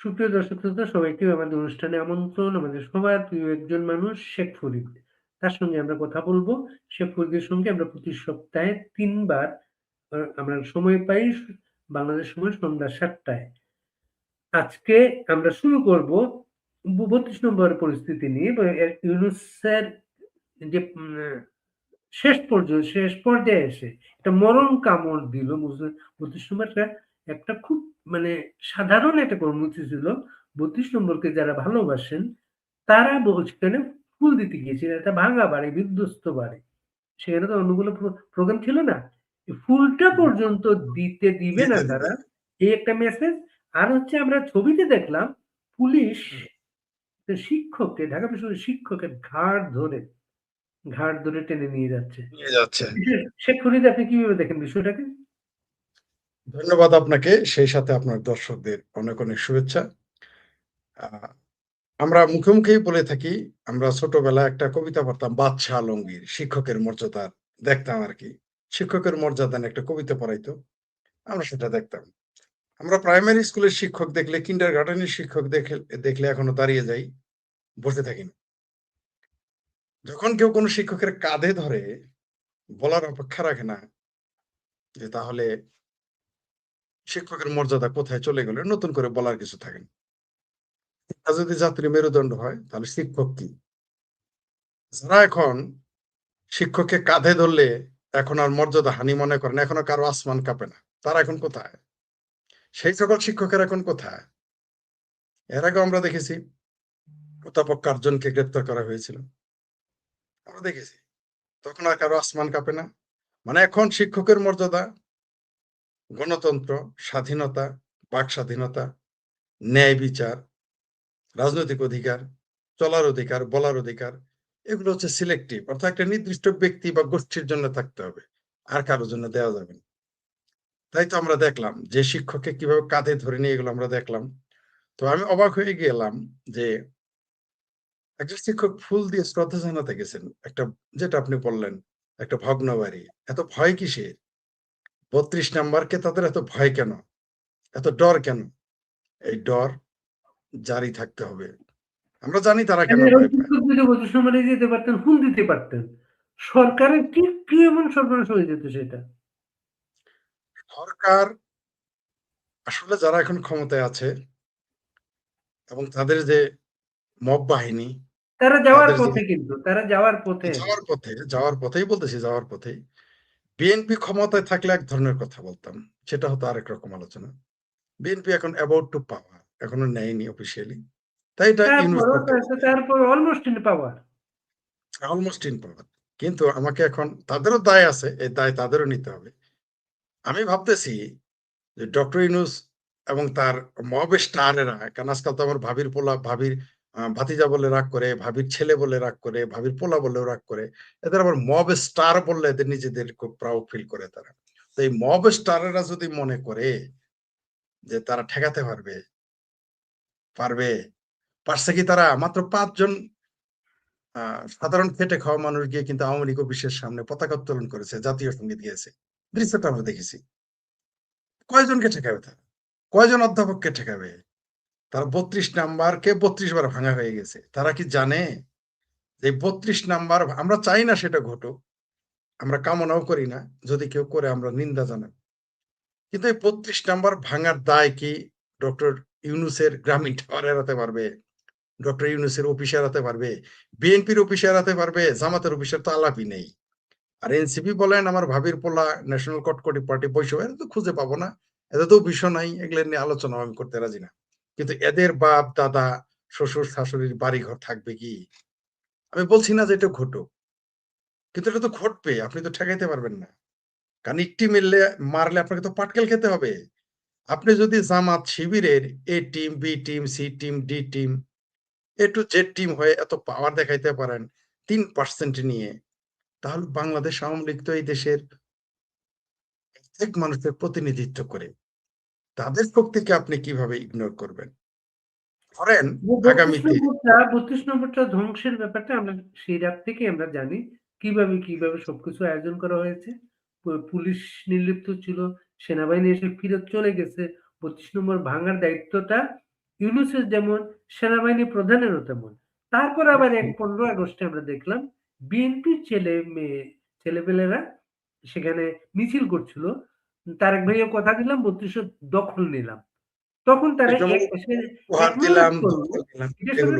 সুপ্রিয় দর্শক শ্রোতা সবাইকে আমাদের অনুষ্ঠানে আমন্ত্রণ। আমাদের সবার প্রিয় একজন মানুষ, শেখ ফরিদ। তার সঙ্গে আমরা কথা বলব। শেখ ফরিদের সঙ্গে আমরা প্রতি সপ্তাহে তিনবার আমরা সময় পাই বাংলাদেশ সময় সন্ধ্যা সাতটায় আজকে আমরা শুরু করব বত্রিশ ৩২ নম্বর পরিস্থিতি নিয়ে ইউনুসের যে শেষ পর্যায়ে শেষ পর্যায়ে এসে একটা মরণ কামড় দিল বুঝ ৩২ নম্বরটা একটা খুব মানে সাধারণ একটা কর্মসূচি ছিল। ৩২ নম্বরকে যারা ভালোবাসেন তারা সেখানে ফুল দিতে গিয়েছিলেন। একটা ভাঙা বাড়ি, বিধ্বস্ত বাড়ি। সেখানে তো অন্য কোনো প্রো প্রোগ্রাম ছিল না। ফুলটা পর্যন্ত দিতে দিবে না তারা। এই একটা মেসেজ। আর হচ্ছে আমরা ছবিতে দেখলাম পুলিশ শিক্ষককে ঢাকা বিশ্ববিদ্যালয়ের শিক্ষকের ঘাড় ধরে, ঘাড় ধরে টেনে নিয়ে যাচ্ছে। নিয়ে যাচ্ছে। শেখ ফরিদ আপনি কীভাবে দেখেন বিষয়টাকে? ধন্যবাদ আপনাকে। সেই সাথে আপনার দর্শকদের অনেক, অনেক শুভেচ্ছা। আমরা মুখে, মুখেই বলে থাকি, আমরা ছোটবেলায় একটা কবিতা পড়তাম 'বাদশা আলমগীর' শিক্ষকের মর্যাদা দেখতাম আরকি। শিক্ষকের মর্যাদা একটা কবিতা পড়াইতো। আমরা সেটা দেখতাম। আমরা প্রাইমারি স্কুলের শিক্ষক দেখলে, কিন্ডারগার্টেনের শিক্ষক দেখে দেখলে এখনও দাঁড়িয়ে যাই। বসে থাকি না। যখন কেউ কোনো শিক্ষকের কাঁধে ধরে বলার অপেক্ষা রাখে না যে তাহলে শিক্ষকের মর্যাদা কোথায় চলে গেলে নতুন করে বলার কিছু থাকে না। যদি জাতির মেরুদণ্ড হয় তাহলে শিক্ষক কি? যারা এখন শিক্ষককে কাঁধে ধরলে এখন আর মর্যাদা হানি মনে করে না, এখনও কারও আসমান কাঁপে না। তারা এখন কোথায়? সেই সকল শিক্ষকের এখন কোথায়? এর আগে আমরা দেখেছি অধ্যাপক কার্জনকে গ্রেপ্তার করা হয়েছিল। আমরা দেখেছি। তখন আর কারও আসমান কাঁপে না। মানে এখন শিক্ষকের মর্যাদা, গণতন্ত্র, স্বাধীনতা, বাক স্বাধীনতা, ন্যায় বিচার, রাজনৈতিক অধিকার, চলার অধিকার, বলার অধিকার এগুলো হচ্ছে সিলেক্টিভ অর্থাৎ একটা নির্দিষ্ট ব্যক্তি বা গোষ্ঠীর জন্য থাকতে হবে। আর কারোর জন্য দেওয়া যাবে না। তাই তো আমরা দেখলাম যে শিক্ষককে কীভাবে কাঁধে ধরে নিয়ে এগুলো আমরা দেখলাম। তো আমি অবাক হয়ে গেলাম যে একজন শিক্ষক ফুল দিয়ে শ্রদ্ধা জানাতে গেছেন। একটা যেটা আপনি বললেন, একটা ভগ্ন বাড়ি। এত ভয় কিসের? ৩২ নাম্বারকে তাদের এত ভয় কেন? এত ডর কেন? এই ডর জারি থাকতে হবে। আমরা জানি তারা কেন তাহলে ওই ভয় পায়। শিক্ষক যদি ৩২ নম্বরে যেতে পারতেন, দিতে পারতেন। সরকারের কি, কি এমন সর্বনাশ হয়ে যেত সেটা? সরকার আসলে যারা এখন ক্ষমতায় আছে এবং তাদের যে মব বাহিনী, তারা যাওয়ার পথে কিন্তু, তারা যাওয়ার পথে। যাওয়ার পথে, যাওয়ার পথেই বলতেছি যাওয়ার পথেই। বিএনপি ক্ষমতায় থাকলে এক ধরনের কথা বলতাম। সেটা হতো আরেক রকম আলোচনা। বিএনপি এখন অ্যাবাউট টু পাওয়ার এখনও নেয়নি অফিসিয়ালি। তাই এটা তারপর almost in power. Almost in power. কিন্তু আমাকে এখন তাদেরও দায় আছে। এই দায় তাদেরও নিতে হবে। আমি ভাবতেছি যে ডক্টর ইউনূস এবং তার মব স্টারেরা কারণ আজকাল তো আমার ভাবির পোলা, ভাবির ভাতিজা বলে রাগ করে, ভাবির ছেলে বলে রাগ করে, ভাবির পোলা বললেও রাগ করে। এদের আবার মব স্টার বললে এদের নিজেদের খুব প্রাউড ফিল করে তারা। তো এই মব স্টারেরা যদি মনে করে যে তারা ঠেকাতে পারবে, পারবে। পারছে কি তারা? মাত্র ৫ জন সাধারণ খেটে খাওয়া মানুষ গিয়ে কিন্তু আওয়ামী লীগ অফিসের সামনে পতাকা উত্তোলন করেছে, জাতীয় সংগীত গেয়েছে। দৃশ্যটা আমরা দেখেছি। কয়জনকে ঠেকাবে তারা? কয়জন অধ্যাপককে ঠেকাবে? তারা ৩২ নাম্বারকে ৩২ বার ভাঙা হয়ে গেছে। তারা কি জানে যে ৩২ নাম্বার আমরা চাই না সেটা ঘটুক। আমরা কামনাও করি না। যদি কেউ করে আমরা নিন্দা জানাই। কিন্তু এই ৩২ নাম্বার ভাঙার দায় কি ডক্টর ইউনূসের গ্রামীণ টাওয়ার এড়াতে পারবে? ডক্টর ইউনুসের অফিস এড়াতে পারবে? বিএনপির অফিস এড়াতে পারবে? জামাতের অফিসের তো আলাপই নেই। আর এনসিপি বলেন, আমার ভাবির পোলা ন্যাশনাল কটকটি পার্টি বৈষম্য এরা তো খুঁজে পাবো না। এদের তো অফিসও নাই। এগুলো নিয়ে আলোচনাও আমি করতে রাজি না। কিন্তু এদের বাপ, দাদা, শ্বশুর-শাশুড়ির বাড়িঘর থাকবে কি? আমি বলছি না যে এটা ঘটুক। কিন্তু এটা তো ঘটবে। আপনি তো ঠেকাইতে পারবেন না। কারণ একটি মিললে মারলে আপনাকে তো পাটকেল খেতে হবে। আপনি যদি জামাত শিবিরের A team, B team, C team, D team, A to Z team হয়ে এত পাওয়ার দেখাইতে পারেন তিন পার্সেন্ট নিয়ে, তাহলে বাংলাদেশ আওয়ামী লীগ তো এই দেশের প্রত্যেক মানুষের প্রতিনিধিত্ব করে। তাদের শক্তিকে আপনি কীভাবে ইগনোর করবেন? ধরেন আগামীতে ৩২ নম্বরটা ধ্বংসের ব্যাপারটা আমরা সেই রাত থেকে আমরা জানি। কীভাবে, কীভাবে সবকিছু আয়োজন করা হয়েছে। পুলিশ নির্লিপ্ত ছিল। সেনাবাহিনী এসে ফিরত চলে গেছে। ৩২ নম্বর ভাঙার দায়িত্বটা ইউনূসের যেমন সেনাবাহিনী প্রধানেরও তেমন। তারপর আবার এক ১৫ আগস্টে আমরা দেখলাম বিএনপির ছেলে মেয়ে ছেলেপেলেরা সেখানে মিছিল করছিল। তারেক ভাইও কথা দিলাম ৩২০০ দখল নিলাম। তখন তারা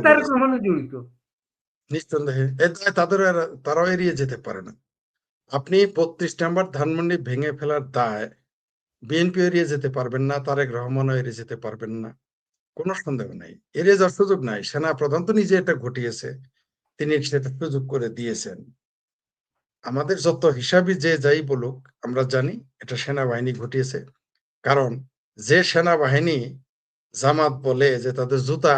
তারেক। রহমানও জড়িত। নিঃসন্দেহে। এরা তারাও এড়িয়ে যেতে পারে না। আপনি ৩২ নাম্বার ধানমন্ডি ভেঙে ফেলার দায় বিএনপি এড়িয়ে যেতে পারবেন না, তারেক রহমানও এড়িয়ে যেতে পারবেন না। কোন সন্দেহ নাই। এড়িয়ে যাওয়ার সুযোগ নাই। সেনাপ্রধান তো নিজে এটা ঘটিয়েছে। তিনি সেটা সুযোগ করে দিয়েছেন। আমাদের যত হিসাবই যে যাই বলুক, আমরা জানি এটা সেনাবাহিনী ঘটিয়েছে। কারণ যে সেনাবাহিনী জামাত বলে যে তাদের জুতা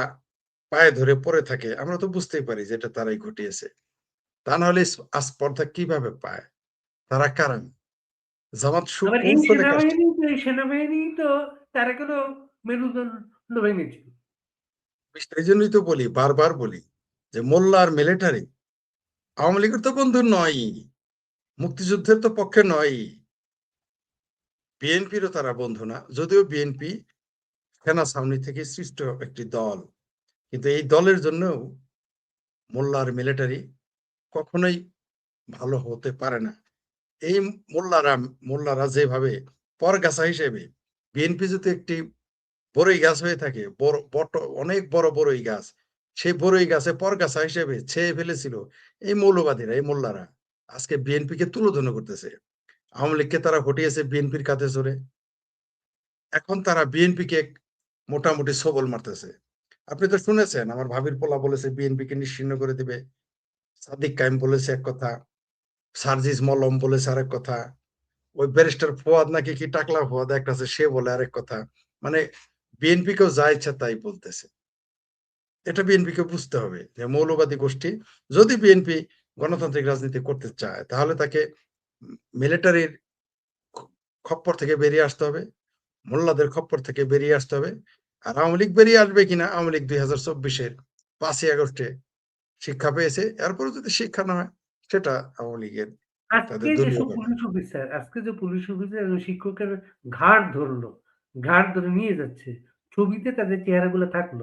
পায়ে ধরে পড়ে থাকে, আমরা তো বুঝতেই পারি যে এটা তারাই ঘটিয়েছে। তা নাহলে স আ স্পর্ধা কীভাবে পায়? তারা কারণ জামাত কোন সেনাবাহিনী তো এই সেনাবাহিনী তো মেরুদণ্ড ভেঙেছিল। এই জন্যই তো বলি, বারবার বলি যে মোল্লা আর মিলিটারি আওয়ামী লীগের তো বন্ধু নয়ই। মুক্তিযুদ্ধের তো পক্ষে নয় বিএনপিরও তারা বন্ধু না। যদিও বিএনপি সেনা ছাউনি থেকে সৃষ্ট একটি দল। কিন্তু এই দলের জন্যও মোল্লার মিলিটারি কখনোই ভালো হতে পারে না। এই মোল্লারা মোল্লারা যেভাবে পরগাছা হিসেবে বিএনপি যদি একটি বড়ই গাছ হয়ে থাকে, বড় অনেক বড় বড়ই গাছ। সেই বড়ই গাছে পরগাছা হিসেবে ছেয়ে ফেলেছিল এই মৌলবাদীরা, এই মোল্লারা। আজকে বিএনপিকে তুলোধনা করতেছে। আওয়ামী লীগকে তারা হটিয়েছে বিএনপির কাঁধে চড়ে। এখন তারা বিএনপিকে মোটামুটি সবল মারতেছে। আপনি তো শুনেছেন, আমার ভাবির পোলা বলেছে, বিএনপিকে নিশ্চিন্ন করে দিবে। সাদিক কায়েম বলেছে এক কথা। সার্জিস মলম বলেছে আরেক কথা। ওই ব্যারিস্টার ফুয়াদ নাকি কি টাকলা ফুয়াদ একটা আছে, সে বলে আরেক কথা। মানে বিএনপিকেও যা ইচ্ছা তাই বলতেছে। এটা বিএনপিকে বুঝতে হবে যে মৌলবাদী গোষ্ঠী, যদি বিএনপি গণতান্ত্রিক রাজনীতি করতে চায় তাহলে তাকে মিলিটারির খপ্পর থেকে বেরিয়ে আসতে হবে। মোল্লাদের খপ্পর থেকে বেরিয়ে আসতে হবে। আর আওয়ামী লীগ বেরিয়ে আসবে কিনা আওয়ামী লীগ ২০২৪ এর ৫ই আগস্টে শিক্ষা পেয়েছে। এরপরেও যদি শিক্ষা না হয় সেটা আওয়ামী লীগের আজকে পুলিশ অফিসার আজকে যে পুলিশ অফিসার একজন শিক্ষকের ঘাড় ধরলো, ঘাড় ধরে নিয়ে যাচ্ছে। ছবিতে তাদের চেহারাগুলো থাকল।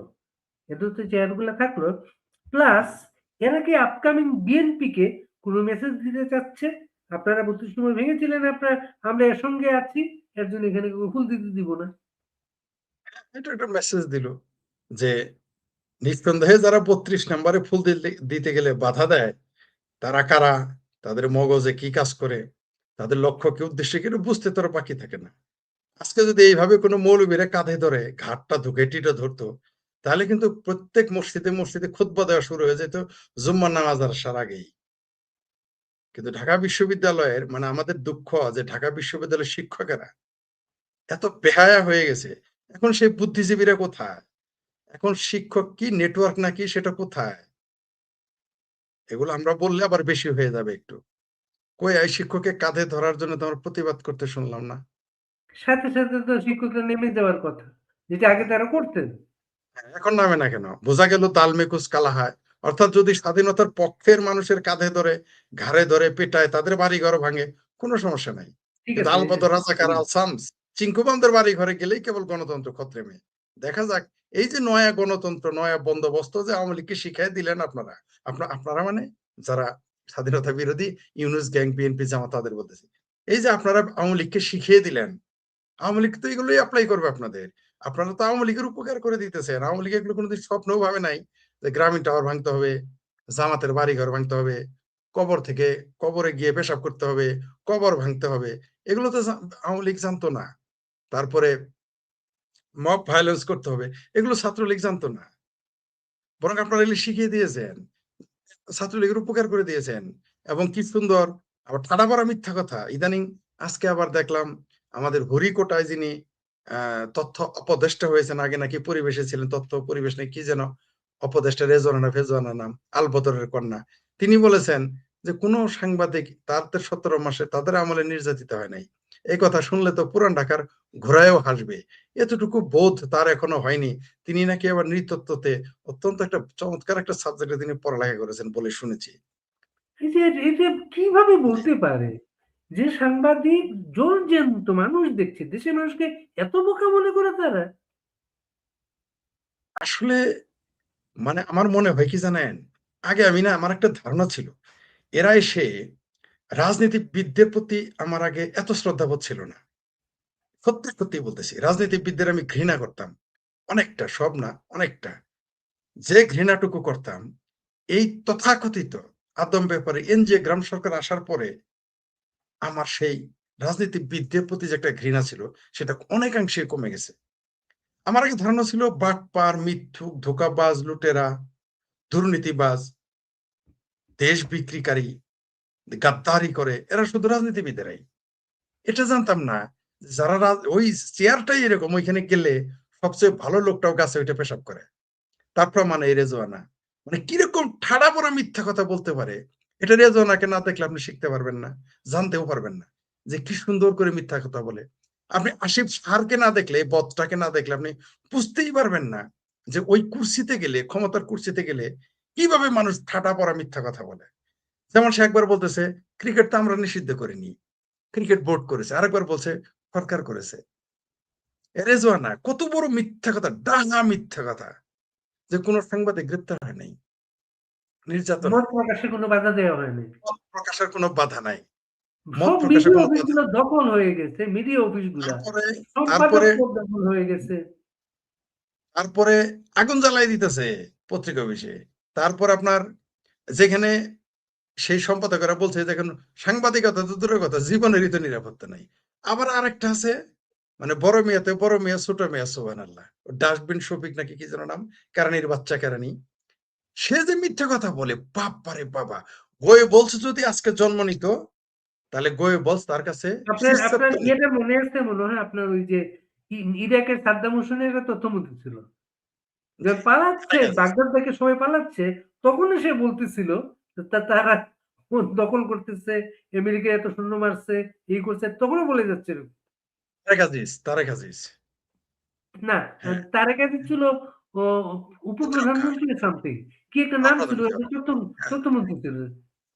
এদের তো চেহারাগুলো থাকল। প্লাস এরা কি আপকামিং বিএনপিকে কোন মেসেজ দিতে চাচ্ছে? আপনারা ৩২ নম্বর ভেঙেছিলেন আপনারা আমরা এর সঙ্গে আছি। এর জন্য এখানে ফুল দিতে দিব না। এটা একটা মেসেজ দিল যে নিঃসন্দেহে যারা ৩২ নাম্বারে ফুল দিতে গেলে বাধা দেয়, তারা কারা? তাদের মগজে কি কাজ করে? তাদের লক্ষ্য কি উদ্দেশ্য কি? বুঝতে তো আর বাকি থাকে না। আজকে যদি এইভাবে কোনো মৌলবীরা কাঁধে ধরে ঘেঁটিটা ধরতো, তাহলে কিন্তু প্রত্যেক মসজিদে, মসজিদে খুতবা দেওয়া শুরু হয়ে যেত জুম্মার নামাজ আসার আগেই। কিন্তু ঢাকা বিশ্ববিদ্যালয়ের মানে আমাদের দুঃখ যে ঢাকা বিশ্ববিদ্যালয়ের শিক্ষকেরা এত বেহায়া হয়ে গেছে। এখন সেই বুদ্ধিজীবীরা কোথায়? এখন শিক্ষক কি নেটওয়ার্ক নাকি সেটা কোথায়? এগুলো আমরা বললে আবার বেশি হয়ে যাবে একটু। কই এই শিক্ষককে কাঁধে ধরার জন্য তোমার প্রতিবাদ করতে শুনলাম না। সাথে, সাথে তো শিক্ষকরা নেমে যাওয়ার কথা। যেটা আগে তারা করতেন। হ্যাঁ, এখন নামে না কেন? বোঝা গেল তাল মেকুস কালা হায়। অর্থাৎ যদি স্বাধীনতার পক্ষের মানুষের কাঁধে ধরে, ঘাড়ে ধরে পেটায়, তাদের বাড়িঘর ভাঙে, কোনো সমস্যা নাই। আলবদর রাজাকার আল শামস, চিঙ্কুবামদের বাড়িঘরে গেলেই কেবল গণতন্ত্র খতরেমে। দেখা যাক এই যে নয়া গণতন্ত্র, নয়া বন্দোবস্ত যে আওয়ামী লীগকে শিখাই দিলেন আপনারা। আপনা আপনারা মানে যারা স্বাধীনতা বিরোধী ইউনুস গ্যাং, বিএনপি, জামাত তাদের বলতেছি। এই যে আপনারা আওয়ামী লীগকে শিখিয়ে দিলেন। আওয়ামী লীগ তো এগুলোই অ্যাপ্লাই করবে আপনাদের। আপনারা তো আওয়ামী লীগের উপকার করে দিতেছেন। আওয়ামী লীগ এগুলো কোনোদিন স্বপ্নেও ভাবে নাই যে গ্রামীণ টাওয়ার ভাঙতে হবে, জামাতের বাড়িঘর ভাঙতে হবে, কবর থেকে কবরে গিয়ে পেশাব করতে হবে, কবর ভাঙতে হবে। এগুলো তো আওয়ামী লীগ জানতো না। তারপরে মব ভায়োলেন্স করতে হবে। এগুলো ছাত্রলীগ জানতো না। বরং আপনারা এগুলো শিখিয়ে দিয়েছেন। ছাত্রলীগের উপকার করে দিয়েছেন। এবং কি সুন্দর আবার ঠাডা মিথ্যা কথা। ইদানিং আজকে আবার দেখলাম আমাদের হরিকোটায় যিনি তথ্য উপদেষ্টা হয়েছেন, আগে নাকি পরিবেশে ছিলেন, তথ্য পরিবেশ নাকি কি যেন উপদেষ্টা রেজওয়ানা না ফেজওয়ানা নাম, আলবদরের কন্যা। তিনি বলেছেন যে কোন সাংবাদিক তাদের ১৭ মাসে তাদের আমলে নির্যাতিত হয় নাই। এই কথা শুনলে তো পুরান ঢাকার ঘোরায়ও হাসবে। এতটুকু বোধ তার এখনও হয়নি। তিনি নাকি আবার নৃতত্ত্বতে অত্যন্ত একটা চমৎকার একটা সাবজেক্টে তিনি পড়ালেখা করেছেন বলে শুনেছি। কীভাবে বলতে পারে? যে সাংবাদিক জ্বলজ্যান্ত মানুষ দেখছে। দেশের মানুষকে এত বোকা মনে করে তারা? আসলে মানে আমার মনে হয় কি জানেন? আগে আমি না আমার একটা ধারণা ছিল। এরা এসে রাজনীতিবিদদের প্রতি আমার আগে এত শ্রদ্ধাবোধ ছিল না। সত্যি, সত্যি বলতেছি। রাজনীতিবিদদের আমি ঘৃণা করতাম। অনেকটা, সব না, অনেকটা। যে ঘৃণাটুকু করতাম, এই তথাকথিত আদম ব্যাপারে এনজিও গ্রাম সরকার আসার পরে আমার সেই রাজনীতিবিদদের প্রতি যে একটা ঘৃণা ছিল, সেটা অনেকাংশে কমে গেছে। আমার আগে ধারণা ছিল বাট বাটপার, মিথ্যুক, ধোঁকাবাজ, লুটেরা, দুর্নীতিবাজ, দেশ বিক্রিকারী, গাদ্দারি করে এরা শুধু রাজনীতিবিদেরাই। এটা জানতাম না যারা ওই চেয়ারটাই এরকম ওইখানে গেলে সবচেয়ে ভালো লোকটাও গাছে ওইটা পেশাব করে। তার প্রমাণ এই রেজওয়ানা। মানে কীরকম ঠাড়া পড়া মিথ্যা কথা বলতে পারে, এটা দিয়ে রেজওয়ানাকে না দেখলে আপনি শিখতে পারবেন না, জানতেও পারবেন না। যে কি সুন্দর করে মিথ্যা কথা বলে। আপনি আসিফ স্যারকে না দেখলে, বদটাকে না দেখলে আপনি বুঝতেই পারবেন না যে ওই কুর্সিতে গেলে, ক্ষমতার কুর্সিতে গেলে কীভাবে মানুষ ঠাটা পড়া মিথ্যা কথা বলে। যেমন সে একবার বলতেছে, "ক্রিকেট তো আমরা নিষিদ্ধ করিনি। ক্রিকেট বোর্ড করেছে।" আরেকবার বলছে, "সরকার করেছে।" রেজওয়ানা কত বড় মিথ্যা কথা, ডাঙা মিথ্যা কথা। যে কোন সাংবাদিক গ্রেপ্তার হয় নাই। নির্যাতন মত প্রকাশে কোনো বাধা দেওয়া হয়নি। মত প্রকাশের কোনো বাধা নাই। মত প্রকাশের কোনো বাধা দখল হয়ে গেছে, মিডিয়া অফিসগুলা। তারপরে দখল হয়ে গেছে। আগুন জ্বালাই দিতেছে পত্রিকা অফিসে। তারপর আপনার যেখানে সেই সম্পাদকেরা বলছে দেখেন সাংবাদিকতা তো দূরের কথা জীবনেরই তো নিরাপত্তা নাই। আবার আরেকটা আছে মানে বড় মেয়েতে বড় মেয়ে, ছোট মেয়ে আল্লাহ ডাস্টবিন শফিক নাকি কি যেন নাম? কেরানির বাচ্চা কেরানি। সে যে মিথ্যা কথা বলে বাপ্পারে বাবা! গোয়েবলস যদি আজকে জন্ম নিত, তাহলে গোয়েবলস তার কাছে আপনার ইয়েটা মনে আছে মনে হয় আপনার ওই যে ইরাকের সাদ্দাম হোসেনের তথ্যমন্ত্রী ছিল। যে পালাচ্ছে, বাগদাদ থেকে সবাই পালাচ্ছে, তখনই সে বলতেছিল তারা দখল করতেছে, আমেরিকা এত সৈন্য মারছে, এই করছে, তখনও বলে যাচ্ছে। তারেক আজিজ, তারেক আজিজ। না, হ্যাঁ। তারেক আজিজ ছিল উপপ্রধানমন্ত্রী সামথিং। কি একটা নাম ছিল, হ্যাঁ।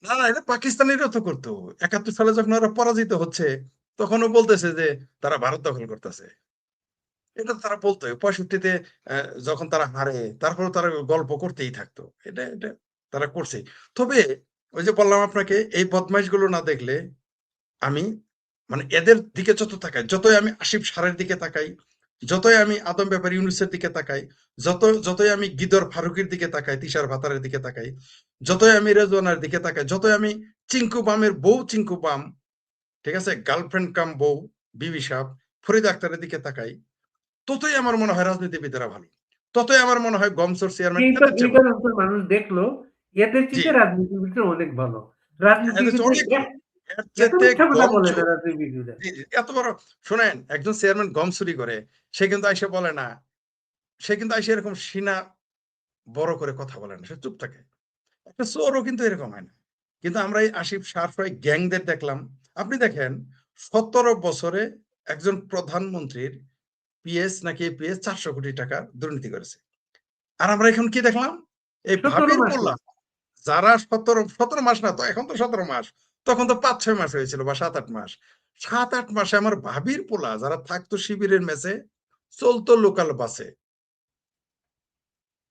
না, না এটা পাকিস্তানিরা তো করতো। ৭১ সালে যখন ওরা পরাজিত হচ্ছে, তখনও বলতেছে যে তারা ভারত দখল করতেছে। এটা তারা বলতো। ৬৫ তে অ্যা যখন তারা হারে, তারপরেও তারা গল্প করতেই থাকতো। এটা এটা তারা করছে তবে ওই যে বললাম আপনাকে এই বদমাইশগুলো না দেখলে আমি মানে এদের দিকে যত তাকাই, যতই আমি আসিফ সারের দিকে তাকাই, যতই আমি আদম ব্যাপারী ইউনূসের দিকে তাকাই, যত যতই আমি গিদর ফারুকীর দিকে তাকাই, তিশার ভাতারের দিকে তাকাই, যতই আমি রেজওয়ানার দিকে তাকাই, যতই আমি চিঙ্কু বামের বউ চিঙ্কু বাম, ঠিক আছে? গার্লফ্রেন্ড কাম বউ বিবি সাব, ফরিদ আক্তারের দিকে তাকাই, ততই আমার মনে হয় রাজনীতিবিদেরা ভালো। ততই আমার মনে হয় গমসোর চেয়ারম্যান মানুষ দেখল, এদের জি। রাজনীতিবিদরা অনেক ভালো। হ্যাঁ, এত বড় শোনেন একজন চেয়ারম্যান গম চুরি করে, সে কিন্তু আইসা বলে না, সে কিন্তু আইসা এরকম সিনা বড় করে কথা বলে না। সে চুপ থাকে। একটা চোরও কিন্তু এরকম হয় না। কিন্তু আমরা এই আসিফ সারফাই গ্যাংদের দেখলাম। আপনি দেখেন ১৭ বছরে একজন প্রধানমন্ত্রীর পিএস নাকি পিএস চারশো কোটি টাকা দুর্নীতি করেছে। আর আমরা এখন কি দেখলাম? এই ভাবির যারা ১৭ ১৭ মাস না তো এখন তো ১৭ মাস। তখন তো ৫-৬ মাস হয়েছিল বা ৭-৮ মাস। ৭-৮ মাসে আমার ভাবির পোলা যারা থাকতো শিবিরের মেসে, চলতো লোকাল বাসে।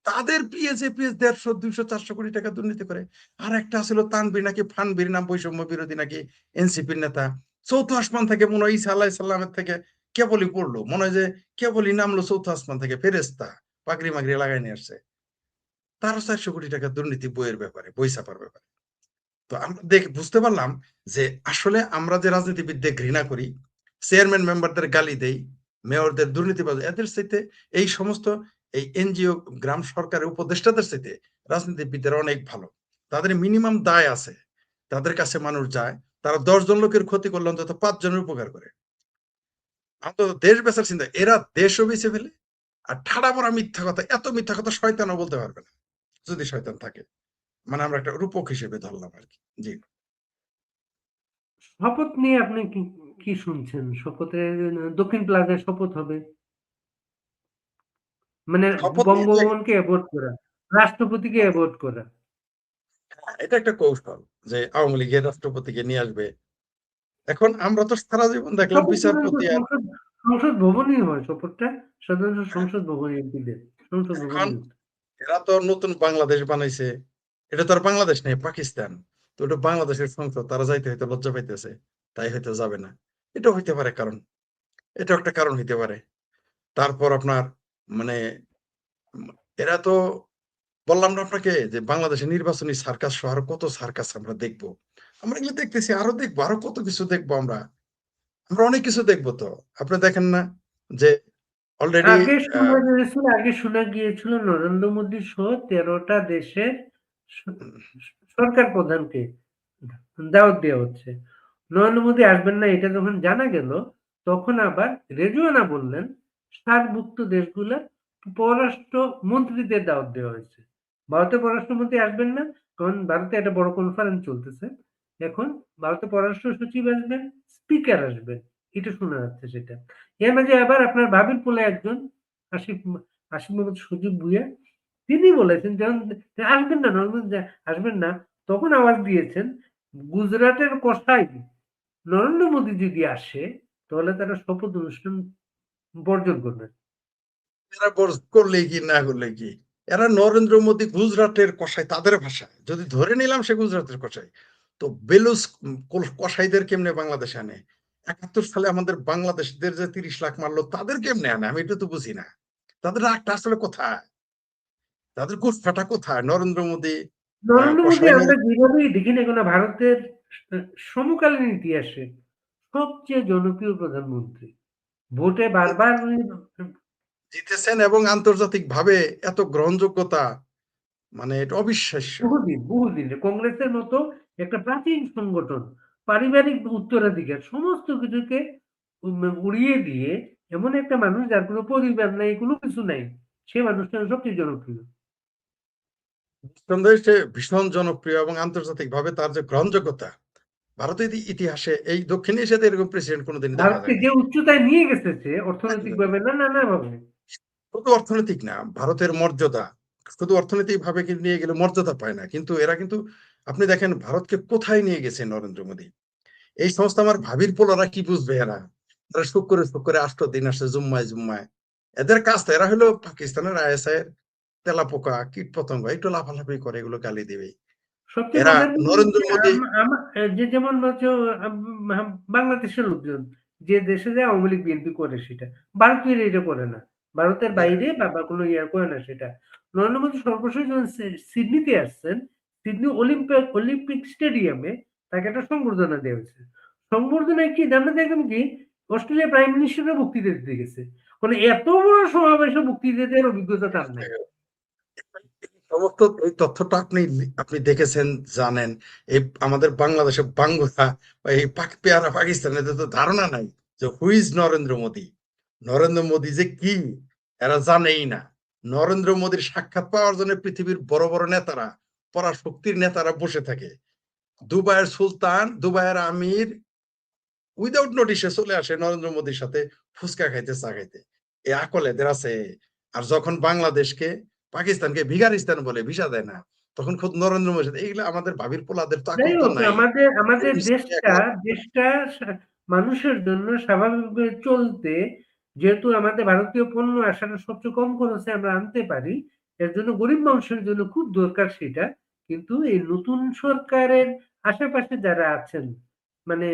তাদের পিএস, এপিএস ১৫০, ২০০, ৪০০ কোটি টাকা দুর্নীতি করে। আর একটা ছিল তানভীর নাকি ফানভীর নাম বৈষম্য বিরোধী নাকি এনসিপির নেতা। চৌথ আসমান থেকে মনে হয় আলাইহিস সালামের থেকে কেবলই পড়ল। মনে হয় যে কেবলই নামলো চৌথ আসমান থেকে ফেরেশতা। পাগড়ি-মাগড়ি লাগায় নিয়ে আসছে। তারও ৪০০ কোটি টাকা দুর্নীতি বইয়ের ব্যাপারে, বই ছাপার ব্যাপারে। তো আমরা দেখে বুঝতে পারলাম যে আসলে আমরা যে রাজনীতিবিদদের ঘৃণা করি, চেয়ারম্যান মেম্বারদের গালি দেই, মেয়রদের দুর্নীতিবাজ এদের চাইতে এই সমস্ত এই এনজিও গ্রাম সরকারের উপদেষ্টাদের চাইতে রাজনীতিবিদরা অনেক ভালো। তাদের মিনিমাম দায় আছে। তাদের কাছে মানুষ যায়। তারা ১০ জন লোকের ক্ষতি করলে অন্তত ৫ জনের উপকার করে। অন্তত দেশ বেচার চিন্তা। এরা দেশও বেছে ফেলে। আর ঠাড়া পড়া মিথ্যা কথা, এত মিথ্যা কথা শয়তানও বলতে পারবে না। যদি শয়তান থাকে। মানে আমরা একটা রূপক হিসেবে ধরলাম আরকি। জি। শপথ নিয়ে আপনি কি, কি শুনছেন? শপথে দক্ষিণ প্লাজায় শপথ হবে। মানে বঙ্গভবনকে এভয়েড করা, রাষ্ট্রপতিকে এভয়েড করা। হ্যাঁ, এটা একটা কৌশল যে আওয়ামী লীগের রাষ্ট্রপতিকে নিয়ে আসবে। এখন আমরা তো সারা জীবন দেখলাম মানে বিচারপতি সংসদ, ভবনই হয় শপথটা। সাধারণত। সংসদ ভবনে এমপিদের সংসদ ভবন এরা তো নতুন বাংলাদেশ বানাইছে এটা তো আর বাংলাদেশ নেই পাকিস্তান। তো ওটা বাংলাদেশের সংসদ তারা যাইতে হয়তো লজ্জা পাইতেছে তাই হয়তো যাবে না। এটা হইতে পারে কারণ এটা একটা কারণ হইতে পারে। তারপর আপনার মানে এরা তো বললাম না আপনাকে যে বাংলাদেশের নির্বাচনী সার্কাস সহ আরও কত সার্কাস আমরা দেখব। আমরা এগুলো দেখতেছি আরও দেখব আরও কত কিছু দেখব আমরা। আমরা অনেক কিছু দেখব তো। আপনি দেখেন না যে অলরেডি আগে শোনা গিয়েছিল আগে শোনা গিয়েছিল নরেন্দ্র মোদী সহ তেরোটা দেশের সরকার প্রধানকে দাওয়াত দেওয়া হচ্ছে। নরেন্দ্র মোদী আসবেন না, এটা যখন জানা গেল, তখন আবার রেজুয়ানা বললেন সার্কভুক্ত দেশগুলোর পররাষ্ট্র মন্ত্রীদের দাওয়াত দেওয়া হয়েছে। ভারতের পররাষ্ট্রমন্ত্রী আসবেন না, কারণ ভারতে একটা বড় কনফারেন্স চলতেছে। এখন ভারতের পররাষ্ট্র সচিব আসবেন স্পিকার আসবেন, এটা শোনা যাচ্ছে সেটা। এর মাঝে আবার আপনার ভাবির পোলে একজন আশিফ আসিফ মোহাম্মদ সজীব ভুইয়া তিনি বলেছেন, যখন আসবেন না নরেন্দ্র আসবেন না, তখন আওয়াজ দিয়েছেন, গুজরাটের কষাই নরেন্দ্র মোদী যদি আসে, তাহলে তারা শপথ অনুষ্ঠান বর্জন করবেন। এরা করলে কি, না করলে কি? এরা নরেন্দ্র মোদী গুজরাটের কষাই তাদের ভাষায়। যদি ধরে নিলাম সে গুজরাটের কষাই তো বেলুস কষাইদের কেমনে বাংলাদেশে আনে? একাত্তর সালে আমাদের বাংলাদেশদের যে তিরিশ লাখ মারলো, তাদের কেমনে আনে? আমি এটা তো বুঝি না। তাদের রাগটা আসলে কোথায়? তাদের গুসফাটা কোথায়? নরেন্দ্র মোদী নরেন্দ্র মোদী আমরা যেভাবেই দেখি না কেন ভারতের সমকালীন ইতিহাসে সবচেয়ে জনপ্রিয় প্রধানমন্ত্রী। ভোটে বারবার জিতেছেন এবং আন্তর্জাতিক ভাবে এত গ্রহণযোগ্যতা মানে এটা অবিশ্বাস্য। বহুদিন বহুদিন কংগ্রেসের মতো একটা প্রাচীন সংগঠন পারিবারিক উত্তরাধিকার সমস্ত কিছুকে উড়িয়ে দিয়ে এমন একটা মানুষ যার কোনো পরিবার নাই কোনো কিছু নাই সে মানুষটা সবচেয়ে জনপ্রিয়। নিঃসন্দেহে সে ভীষণ জনপ্রিয় এবং আন্তর্জাতিক ভাবে তার যে গ্রহণযোগ্যতা ভারতের ইতিহাসে এই দক্ষিণ এশিয়াতে এরকম প্রেসিডেন্ট কোনোদিন ভারতকে যে উচ্চতায় নিয়ে গেছে সে অর্থনৈতিক ভাবে না না না ভাবে শুধু অর্থনৈতিক না ভারতের মর্যাদা শুধু অর্থনৈতিক ভাবে নিয়ে গেলে মর্যাদা পায় না কিন্তু এরা কিন্তু আপনি দেখেন ভারতকে কোথায় নিয়ে গেছে নরেন্দ্র মোদী? এই সংস্থা আমার ভাবির পোলারা কি বুঝবে এরা? এরা শুক করে শুক করে আষ্ট দিন আসে জুম্মায় জুম্মায়। এদের কাজ তো এরা হলো পাকিস্তানের আইএসআই এর তেলাপোকা কীট পতঙ্গ একটু লাফালাফি করে এগুলো গালি দিবে। এরা নরেন্দ্র মোদী- যেমন বাংলাদেশের লোকজন যে দেশে যায় আওয়ামী লীগ বিএনপি করে সেটা ভারতীয় এটা করে না। ভারতের বাইরে বা বা কোনো ইয়ার করে না সেটা। নরেন্দ্র মোদী সর্বশেষ যখন সিডনিতে আসছেন সিডনি অলিম্পিক অলিম্পিক স্টেডিয়ামে তাকে একটা সংবর্ধনা দেওয়া হয়েছে। সংবর্ধনায় কি আমরা দেখলাম কি অস্ট্রেলিয়া প্রাইম মিনিস্টারের বক্তৃতা দিতে গেছে। মানে এত বড় সমাবেশে বক্তৃতা দেওয়ার অভিজ্ঞতা তার নাই। সমস্ত এই তথ্যটা আপনি আপনি দেখেছেন, জানেন। এই আমাদের বাংলাদেশে বাঙ্গুরা বা এই পাক- পেয়ারা পাকিস্তানের তো ধারণা নাই যে হুইজ নরেন্দ্র মোদী? নরেন্দ্র মোদী যে কি? এরা জানেই না। নরেন্দ্র মোদীর সাক্ষাৎ পাওয়ার জন্য পৃথিবীর বড় বড় নেতারা, পরাশক্তির নেতারা বসে থাকে। দুবাইয়ের সুলতান, দুবাইয়ের আমির উইদাউট নোটিশে চলে আসে নরেন্দ্র মোদীর সাথে ফুচকা খাইতে, চা খাইতে। এই আকল এদের আছে। আর যখন বাংলাদেশকে পাকিস্তানকে ভিগারিস্তান বলে ভিসা দেয় না। তখন খুব নরেন্দ্র মোদী এইগুলো আমাদের ভাবির পোলাদের তো আমাদের আমাদের দেশটা দেশটা মানুষের জন্য স্বাভাবিকভাবে চলতে যেহেতু আমাদের ভারতীয় পণ্য আসাটা সবচেয়ে কম খরচে আমরা আনতে পারি এর জন্য গরিব মানুষের জন্য খুব দরকার সেটা। কিন্তু এই নতুন সরকারের আশেপাশে যারা আছেন মানে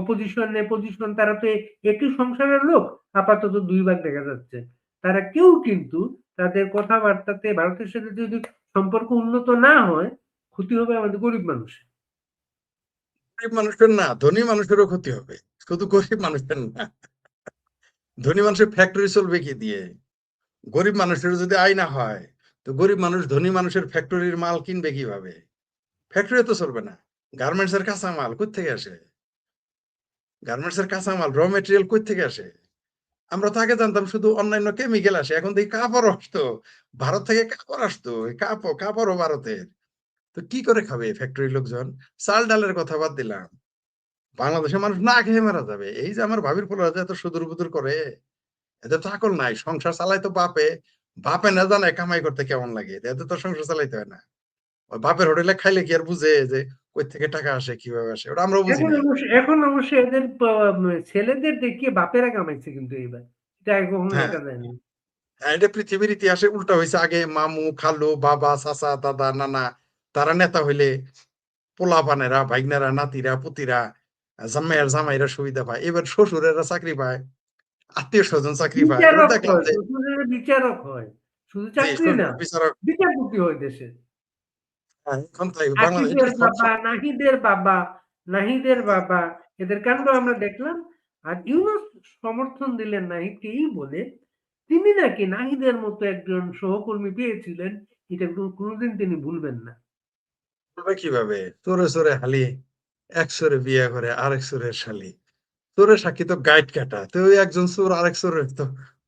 অপোজিশন পজিশন তারা তো একই সংসারের লোক আপাতত দুই ভাগ দেখা যাচ্ছে। তারা কেউ কিন্তু তাদের কথাবার্তাতে ভারতের সাথে যদি সম্পর্ক উন্নত না হয়, ক্ষতি হবে আমাদের গরিব মানুষের। গরিব মানুষের না, ধনী মানুষেরও ক্ষতি হবে। শুধু গরিব মানুষের না। ধনী মানুষের ফ্যাক্টরি চলবে কি দিয়ে? গরিব মানুষের যদি আয় না হয়, তো গরিব মানুষ, ধনী মানুষের ফ্যাক্টরির মাল কিনবে কীভাবে? ফ্যাক্টরি তো চলবে না। গার্মেন্টস এর কাঁচা মাল কই থেকে আসে? গার্মেন্টস এর কাঁচা মাল র মেটেরিয়াল কই থেকে আসে? আমরা তো আগে জানতাম শুধু অন্যান্য কেমিক্যাল আসে, এখন দেখি কাপড় আসতো। ভারত থেকে কাপড় আসতো কাপড় কাপড়ও ভারতের। তো কি করে খাবে ফ্যাক্টরি লোকজন? চাল ডালের কথা বাদ দিলাম। বাংলাদেশের মানুষ না খেয়ে মারা যাবে। এই যে আমার ভাবির পোলা যে এত সুদূর বুদুর করে, এদের তো আকল নাই। সংসার চালাই তো বাপে। বাপে না জানে কামাই করতে কেমন লাগে? এদের তো সংসার চালাইতে হয় না। বাপের হোটেলে খাইলে কি আর বুঝে যে কই থেকে টাকা আসে কীভাবে আসে ওটা আমরাও বুঝি এখন না অবশ্য এদের ছেলেদের দেখিয়ে বাপেরা কামাইছে কিন্তু এইবার এটা কখনো হ্যাঁ। দেখা যায়নি হ্যাঁ, এটা পৃথিবীর ইতিহাসে উল্টা হইছে। আগে মামু, খালু, বাবা, চাচা, দাদা, নানা তারা নেতা হইলে পোলাপানেরা, ভাইগনারা, নাতিরা, পুতিরা, জামাইয়ের জামাইরা সুবিধা পায়। এবার শ্বশুরেরা চাকরি পায়। আত্মীয় স্বজন চাকরি পায়। হয়, বিচারক হয়। শুধু চাকরি না, বিচারক বিচারপতি হয় দেশে। হ্যাঁ, এখন তাই বাংলাদেশ আকিবের এটা সব বাবা, নাহিদের বাবা, নাহিদের বাবা এদের কাণ্ড আমরা দেখলাম। আর ইউনূস সমর্থন দিলেন নাহিদকে বলে, তিনি নাকি নাহিদের মতো একজন সহকর্মী পেয়েছিলেন, এটা কোনদিন তিনি ভুলবেন না। কীভাবে? চোরে, চোরে হালি, এক চোরে বিয়া করে আরেক চোরের শালি। চোরের সাক্ষী তো গাইড কাটা। তো ওই একজন চোর আরেক চোরের তো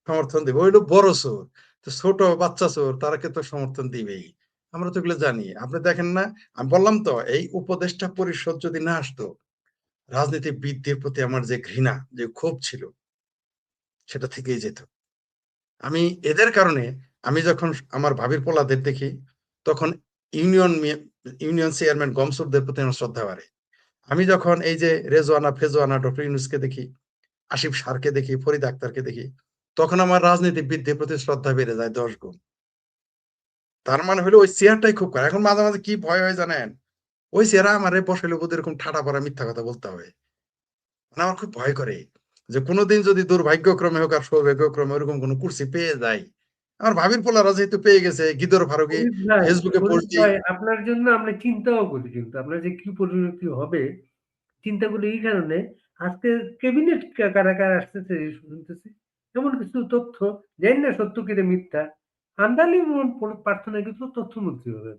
সমর্থন দিবে। ওইটা বড় চোর। তো ছোট বাচ্চা চোর তারাকে তো সমর্থন দিবেই। আমরা তো এগুলো জানি। আপনি দেখেন না? আমি বললাম তো এই উপদেষ্টা পরিষদ যদি না আসতো, রাজনীতিবিদদের প্রতি আমার যে ঘৃণা, যে ক্ষোভ ছিল সেটা থেকেই যেত। আমি এদের কারণে আমি যখন আমার ভাবির পোলাদের দেখি, তখন ইউনিয়ন ইউনিয়ন চেয়ারম্যান গমসুরদের প্রতি আমার শ্রদ্ধা বাড়ে। আমি যখন এই যে রেজওয়ানা, ফেজওয়ানা, ডক্টর ইউনূসকে দেখি, আসিফ স্যারকে দেখি, ফরিদ আক্তারকে দেখি, তখন আমার রাজনীতিবিদদের প্রতি শ্রদ্ধা বেড়ে যায় ১০ গুণ। তার মানে হলো ওই চেয়ারটাই খুব খারাপ। এখন মাঝে, মাঝে কি ভয় হয় জানেন? ওই চেয়ারে আমারে বসাইলে বোধহয় এরকম ঠাডা পড়া মিথ্যা কথা বলতে হবে। মানে আমার খুব ভয় করে যে কোনদিন যদি দুর্ভাগ্যক্রমে হোক আর সৌভাগ্যক্রমে ওরকম কোনো কুর্সি পেয়ে যায় আমার ভাবির পোলারা যেহেতু পেয়ে গেছে, গিদর ফারুকী ফেসবুকে ভাই আপনার জন্য আমরা চিন্তাও করি কিন্তু। আপনার যে কি পরিণতি হবে, চিন্তা করি এই কারণে, আজকে ক্যাবিনেট কারা, কারা আসতেছে শুনতেছি। এমন কিছু তথ্য, জানি না সত্য কি না মিথ্যা। আন্দালিব প্রার্থনা কিন্তু তথ্যমন্ত্রী হবেন।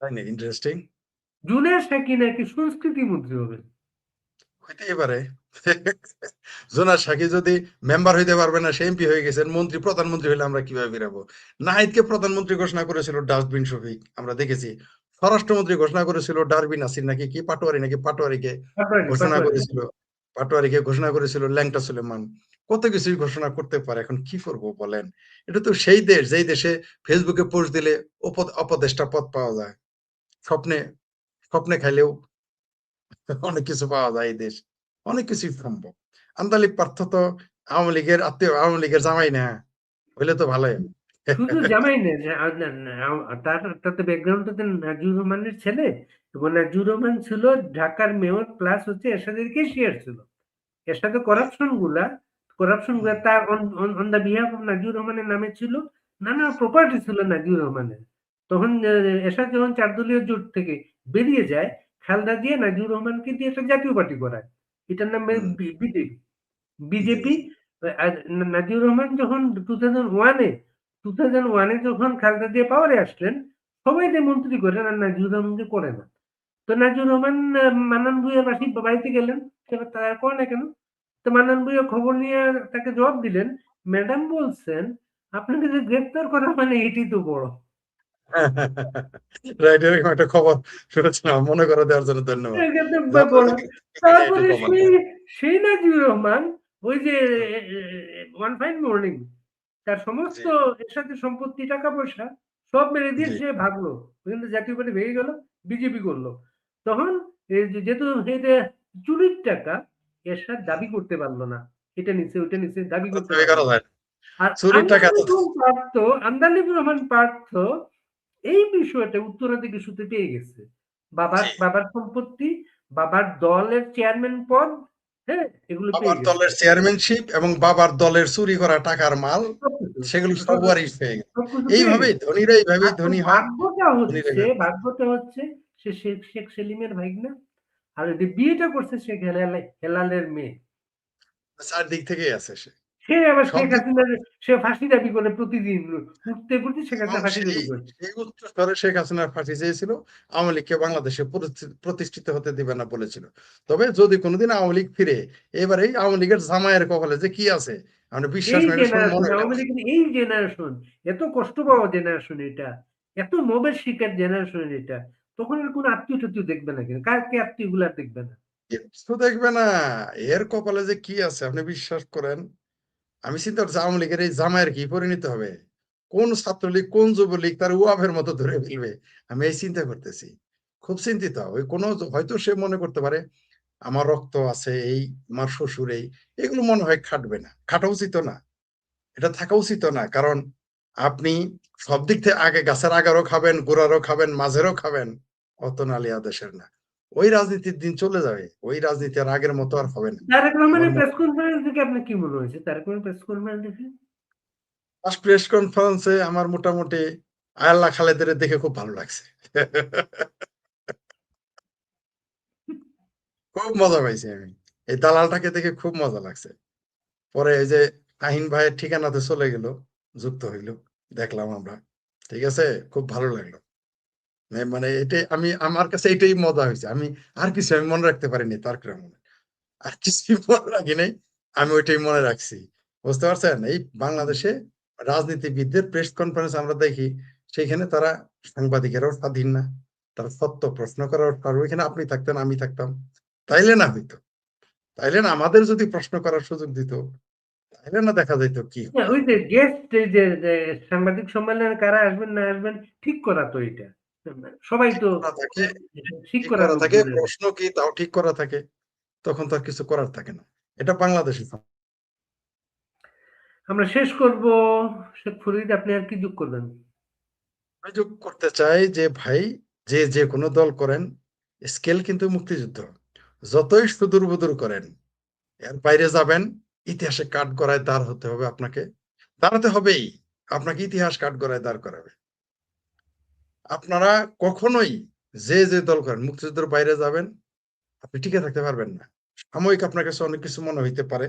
তাই না? ইন্টারেস্টিং। জুনায়েদ সাকি নাকি সংস্কৃতি মন্ত্রী হবেন। হইতেই পারে। জোনাস সাকি যদি মেম্বার হইতে পারবে না, সে এমপি হয়ে গেছেন, মন্ত্রী, প্রধানমন্ত্রী হইলে আমরা কীভাবে বেরাবো? নাহিদকে প্রধানমন্ত্রী ঘোষণা করেছিল ডাস্টবিন শফিক, আমরা দেখেছি। স্বরাষ্ট্রমন্ত্রী ঘোষণা করেছিল ডারবি নাসির নাকি কি পাটোয়ারি নাকি পাটোয়ারিকে পাটোয়ারি, ঘোষণা করেছিল। পাটোয়ারিকে ঘোষণা করেছিল ল্যাংটা সুলেমান। কত কিছুই ঘোষণা করতে পারে। এখন কি করব বলেন? এটা তো সেই দেশ যেই দেশে ফেসবুকে পোস্ট দিলে উপ উপদেষ্টা পদ পাওয়া যায়। স্বপ্নে, স্বপ্নে খাইলেও অনেক কিছু পাওয়া যায় এই দেশ। অনেক কিছুই সম্ভব। আন্দালিব পার্থ তো আওয়ামী লীগের আত্মীয়, আওয়ামী লীগের জামাই না। হইলে তো ভালোই। রহমানের ছেলে ছিল ঢাকার মেয়র প্লাস হচ্ছে এরশাদের ক্যাশিয়ার ছিল। এরশাদের করাপশনগুলা, করাপশন তার on on behalf of Nazir রহমানের নামে ছিল। নানা প্রপার্টি ছিল নাজির রহমানের। তখন এ এরশাদ যখন ৪ দলীয় জোট থেকে বেরিয়ে যায়, খালেদা জিয়া নাজির রহমানকে দিয়ে একটা জাতীয় পার্টি করায়। এটার নাম বিজেপি। বিজেপি না নাজির রহমান যখন 2001 এ 2001 এ যখন খালেদা জিয়া পাওয়ারে আসলেন, সবাই যে মন্ত্রী করেন আর নাজির রহমানকে করে না। তো নাজির রহমান মানান ভূঁইয়ার বাসি বাড়িতে গেলেন। এবার তারা করে না কেন? তো মান্নান ভূঁইয়া খবর নিয়ে তাকে জবাব দিলেন, ম্যাডাম বলছেন, আপনাকে যে গ্রেফতার করা মানে এটি তো বড়। রাইট এরকম একটা খবর শুনেছিলাম। মনে করে দেওয়ার জন্য ধন্যবাদ। এক্ষেত্রে যে ব বড়। আপনাদের তারপরে সেই, করে। রহমান ওই যে ওয়ান ফাইন মর্নিং তার সমস্ত সম্পত্তি, টাকা-পয়সা সব মেরে দিয়ে সে ভাগলো। থেকে জাতীয় পার্টি ভেঙে গেল, বিজেপি করল তখন যেহেতু চুরির টাকা এরশাদ দাবি করতে পারল না। এটা নিছে, ওইটা নিছে দাবি করতে না। না। আর পার্থ, আন্দালিব রহমান পার্থ এই বিষয়টা উত্তরাধিকার সূত্রে পেয়ে গেছে। বাবার, বাবার সম্পত্তি, বাবার দলের চেয়ারম্যান পদ, হ্যাঁ? এগুলো বাবার দলের চেয়ারম্যানশিপ এবং বাবার দলের চুরি করা টাকার মাল সেগুলো সব ওয়ারিশ পেয়ে গেছে। এইভাবেই ধনীরা এইভাবেই ধনী হয়। ভাগ্যটা হচ্ছে, ভাগ্যটা হচ্ছে সে শেখ শেখ সেলিমের ভাইগনা। আর যদি বিয়েটা করছে সে হেলালে হেলালের মেয়ে। চারদিক থেকেই আছে সে। সে আবার শেখ দিক হাসিনার সে ফাঁসি দাবি করে প্রতিদিন। উঠতে, উঠতে শেখ হাসিনা ফাঁসি দাবি করে। সেই উচ্চস্তরে শেখ হাসিনার ফাঁসি চেয়েছিল। আওয়ামী লীগকে বাংলাদেশে প্রতিষ্ঠিত হতে দিবে না বলেছিল। তবে যদি কোনদিন আওয়ামী লীগ ফিরে, এবার এই আওয়ামী লীগের জামাইয়ের কপালে যে কি আছে, আমরা বিশ্বাস এই এই জেনারেশন এত কষ্ট পাওয়া জেনারেশন এটা। এত মবের শিকার জেনারেশন এটা। তখন আর কোন আত্মীয়-টাত্মীয় দেখবে না কিন্তু। কার কে আত্মীয়গুলো দেখবে না। কিচ্ছু দেখবে না। এর কপালে যে কি আছে আপনি বিশ্বাস করেন। আমি চিন্তা করছি আওয়ামী লীগের এই জামাইয়ের কি পরিণতি হবে? কোন ছাত্রলীগ, কোন যুবলীগ তার উয়াবের মতো ধরে ফেলবে। আমি এই চিন্তা করতেছি। খুব চিন্তিত। ওই কোন হয়তো সে মনে করতে পারে আমার রক্ত আছে এই, আমার শ্বশুর এই। এগুলো মনে হয় খাটবে না। খাটা উচিতও না। এটা থাকা উচিত না কারণ আপনি সব দিক থেকে আগে গাছের আগারও খাবেন গোড়ারও খাবেন মাঝেরও খাবেন অত নালিয়া দেশের না। ওই রাজনীতির দিন চলে যাবে ওই রাজনীতি আর আগের মতো আর হবে না। তারেক রহমানের প্রেস কনফারেন্স আপনার কি মনে হয়েছে? তারেক রহমান প্রেস কনফারেন্স দেখে? ফার্স্ট প্রেস কনফারেন্সে আমার মোটামুটি আয়াল্লাহ খালেদের দেখে খুব ভালো লাগছে। খুব মজা পাইছি আমি। এই দালালটাকে দেখে খুব মজা লাগছে। পরে এই যে আহিন ভাইয়ের ঠিকানাতে চলে গেল যুক্ত হইল। দেখলাম আমরা। ঠিক আছে? খুব ভালো লাগল। মানে এটাই, আমি, আমার কাছে এটাই মজা হয়েছে। আমি আর কিছু আমি মনে রাখতে পারিনি তার মনে আর কিছু মনে রাখি নাই, আমি ওইটাই মনে রাখছি। বুঝতে পারছেন? এই বাংলাদেশে রাজনীতিবিদদের প্রেস কনফারেন্স আমরা দেখি সেখানে তারা সাংবাদিকেরাও স্বাধীন না। তারা সত্য প্রশ্ন করার কারণ ওইখানে আপনি থাকতেন, আমি থাকতাম। তাইলে না হইতো। তাইলে না আমাদের যদি প্রশ্ন করার সুযোগ দিত না দেখা যাইতো কি? ওই যে গেস্ট যে যে সাংবাদিক সম্মেলনে কারা আসবেন না আসবেন ঠিক করা তো এটা। সবাই তো থাকে ঠিক করা করা থাকে প্রশ্ন কি তাও ঠিক করা থাকে তখন তো আর কিছু করার থাকে না। এটা বাংলাদেশে আমরা শেষ করব। শেখ ফরিদ আপনি আর কি যোগ করবেন? আমি যোগ করতে চাই যে ভাই যে যে কোনো দল করেন স্কেল কিন্তু মুক্তিযুদ্ধ। যতই সুদূর বুদূর করেন এর বাইরে যাবেন ইতিহাসে কাঠ গড়ায় দাঁড় হতে হবে আপনাকে। দাঁড়াতে হবেই। আপনাকে ইতিহাস কাঠ গড়ায় দাঁড় করাবে। আপনারা কখনোই যে যে দল করেন, মুক্তিযুদ্ধের বাইরে যাবেন, আপনি টিকে থাকতে পারবেন না। সাময়িক আপনার কাছে অনেক কিছু মনে হইতে পারে।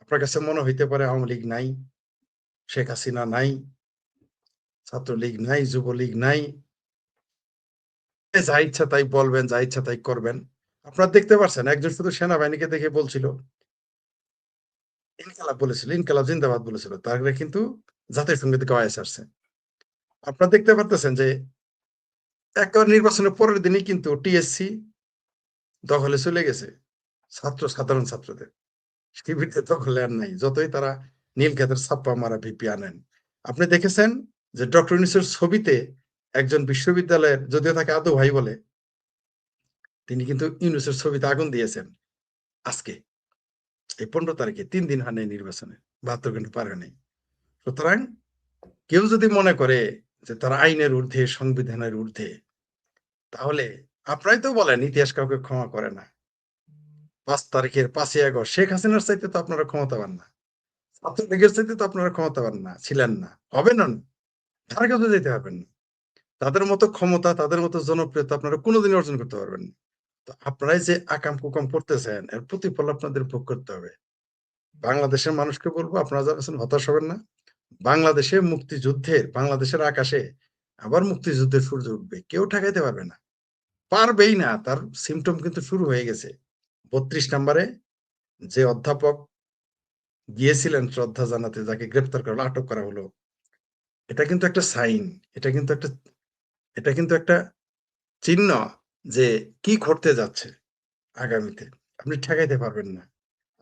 আপনার কাছে মনে হইতে পারে আওয়ামী লীগ নাই, শেখ হাসিনা নাই, ছাত্রলীগ নাই, যুবলীগ নাই। যা ইচ্ছা তাই বলবেন, যা ইচ্ছা তাই করবেন। আপনারা দেখতে পারছেন, একজন শুধু সেনাবাহিনীকে দেখে বলছিল ইনকালাব বলেছিল, ইনকালাব জিন্দাবাদ বলেছিল। তারপরে কিন্তু জাতীয় সংগীত গাওয়াইস আসছে। আপনারা দেখতে পারতেছেন যে একবার নির্বাচনের পরের দিনই কিন্তু টিএসসি দখলে চলে গেছে, ছাত্র, সাধারণ ছাত্রদের। শিবিরতে দখলে আর নাই, যতই তারা নীলক্ষেতের ছাপ্পা মারা ভিপি আনেন। আপনি দেখেছেন যে ডক্টর ইউনিসের ছবিতে একজন বিশ্ববিদ্যালয়ের, যদিও তাকে আদৌ ভাই বলে, তিনি কিন্তু ইউনুসের ছবিতে আগুন দিয়েছেন আজকে। এই পনেরো তারিখে তিন দিন হয় নাই নির্বাচনে, বাহাত্তর ঘণ্টা পার নাই সুতরাং কেউ যদি মনে করে যে তারা আইনের ঊর্ধ্বে, সংবিধানের ঊর্ধ্বে, তাহলে আপনারাই তো বলেন, ইতিহাস কাউকে ক্ষমা করে না। পাঁচ তারিখের পাঁচই আগস্ট, শেখ হাসিনার চাইতে তো আপনারা ক্ষমতা পান না। ছাত্রলীগের চাইতে তো আপনারা ক্ষমতা পান না, ছিলেন না। হবেন না। ধারে কাছে যেতে পারবেন না। তাদের মতো ক্ষমতা, তাদের মতো জনপ্রিয়তা আপনারা কোনোদিন অর্জন করতে পারবেন না। তো আপনারাই যে আকাম কুকাম করতেছেন এর প্রতিফল আপনাদের ভোগ করতে হবে। বাংলাদেশের মানুষকে বলব আপনারা যারা আছেন হতাশ হবেন না। বাংলাদেশে মুক্তিযুদ্ধের বাংলাদেশের আকাশে আবার মুক্তিযুদ্ধের সূর্য উঠবে। কেউ ঠেকাইতে পারবে না। পারবেই না তার সিমটম কিন্তু শুরু হয়ে গেছে। বত্রিশ নম্বরে যে অধ্যাপক গিয়েছিলেন শ্রদ্ধা জানাতে যাকে গ্রেপ্তার করা হলো, আটক করা হলো এটা কিন্তু একটা সাইন এটা কিন্তু একটা এটা কিন্তু একটা চিহ্ন। যে কি ঘটতে যাচ্ছে আগামীতে, আপনি ঠেকাইতে পারবেন না।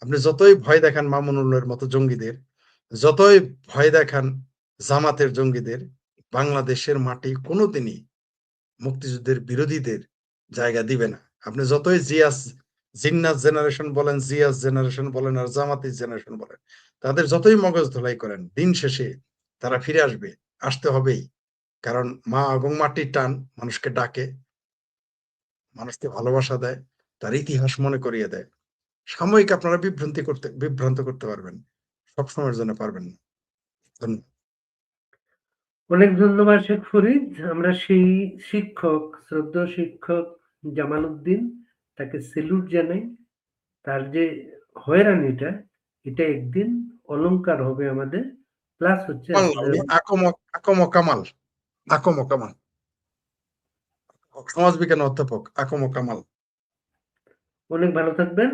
আপনি যতই ভয় দেখান মামুনুলের মতো জঙ্গিদের, যতই ভয় দেখান জামাতের জঙ্গিদের, বাংলাদেশের মাটি কোনোদিনই মুক্তিযুদ্ধের বিরোধীদের জায়গা দিবে না। আপনি যতই জিয়াস, জিন্নাস জেনারেশন বলেন, জিয়াস জেনারেশন বলেন আর জামাতি জেনারেশন বলেন, তাদের যতই মগজ ধোলাই করেন, দিন শেষে তারা ফিরে আসবে, আসতে হবেই। কারণ মা এবং মাটির টান, মানুষকে ডাকে মানুষকে ভালোবাসা দেয় তার ইতিহাস মনে করিয়ে দেয়। সাময়িক আপনারা বিভ্রান্তি করতে বিভ্রান্ত করতে পারবেন। সব সময়ের জন্য পারবেন না। ধন্যবাদ। অনেক ধন্যবাদ শেখ ফরিদ। আমরা সেই শিক্ষক শ্রদ্ধা শিক্ষক জামাল উদ্দিন তাকে সেলুট জানাই। তার যে হয়রানিটা এটা একদিন অলংকার হবে আমাদের। প্লাস হচ্ছে আকম আকম কামাল। আকম কামাল। সমাজ বিজ্ঞানের অধ্যাপক আকম কামাল। অনেক ভালো থাকবেন।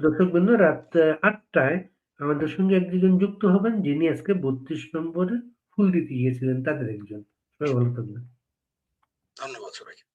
দর্শক বন্ধু রাত আটটায় আমাদের সঙ্গে একজন যুক্ত হবেন যিনি আজকে বত্রিশ নম্বরে ফুল দিতে গিয়েছিলেন তাদের একজন। সবাই ভালো থাকবেন। ধন্যবাদ সবাইকে।